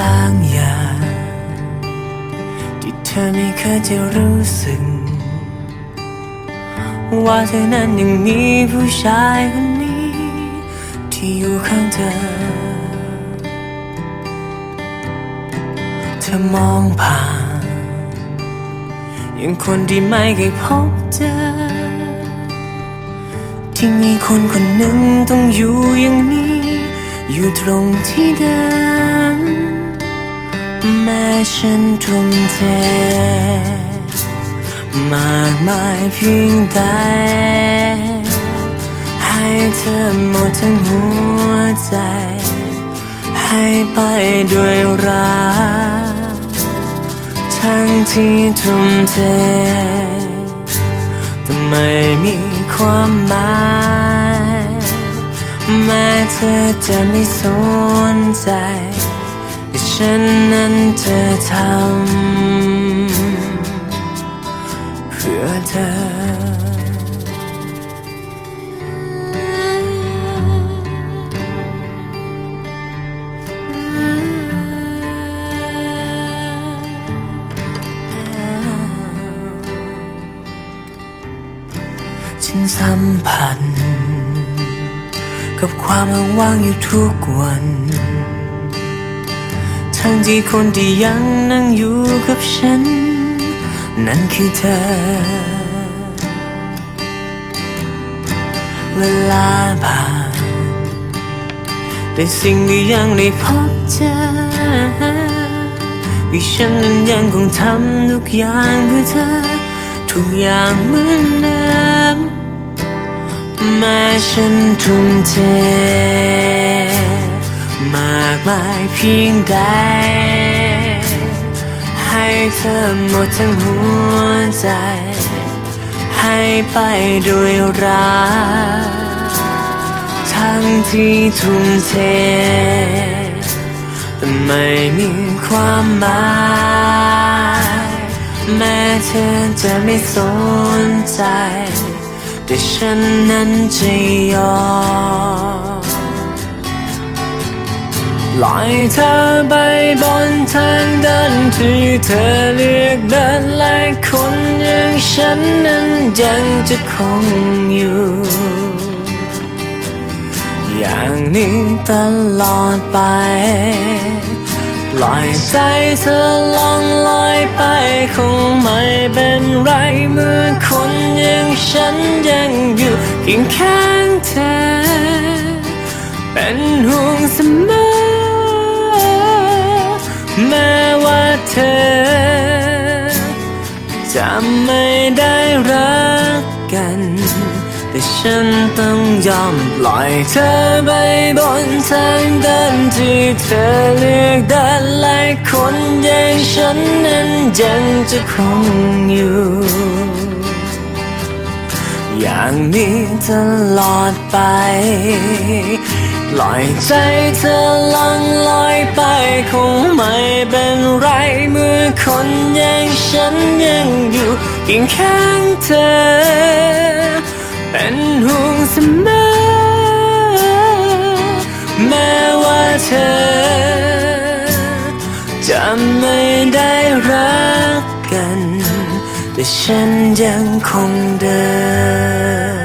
บางอย่าง ที่เธอไม่เคยจะรู้สึก ว่าเธอนั้นยังมีผู้ชายคนนี้ ที่อยู่ข้างเธอ เธอมองผ่านยังคนที่ไม่เคยพบเจอ ที่มีคนคนหนึ่งต้องอยู่อย่างนี้ อยู่ตรงที่เดิม แม้ฉันทุ่มเทมากมายเพียงใดให้เธอหมดทั้งหัวใจ ให้ไปด้วยรักทั้งที่ทุ่มเทแต่ไม่มีความหมายแม้เธอจะไม่สนใจ ฉันนั้นจะทำเพื่อเธอฉันสัมผัสกับความว่างอยู่ทุกวัน ทั้งที่คนที่ยังนั่งอยู่กับฉัน นั่นคือเธอ เวลาผ่านแต่สิ่งที่ยังได้พบเจอที่ฉันนั้นยังคงทำทุกอย่างเพื่อเธอ ทุกอย่างเหมือนเดิมแม้ฉันทุ่มเท มากมายเพียงใด ให้เธอหมดทั้งหัวใจ ให้ไปด้วยรักทั้งที่ทุ่มเทแต่ไม่มีความหมายแม้เธอจะไม่สนใจ แต่ฉันนั้นจะยอม ปล่อยเธอไปบนทางเดินที่เธอเลือกเดินและคนอย่างฉันนั้นยังจะคงอยู่ อย่างนี้ตลอดไปปล่อยใจเธอลองลอยไปคงไม่เป็นไรเมื่อคนอย่างฉันยังอยู่เคียงข้างเธอ เป็นห่วงเสมอ แม้ว่าเธอ จะไม่ได้รักกัน แต่ฉันต้องยอมปล่อยเธอไปบนทางเดินที่เธอเลือกเดินและคนอย่างฉันนั้นยังจะคงอยู่ อย่างนี้ตลอดไปปล่อยใจเธอลังลอยไปคงไม่เป็นไร เมื่อคนอย่างฉันยังอยู่เคียงข้างเธอ เป็นห่วงเสมอ กกันแต่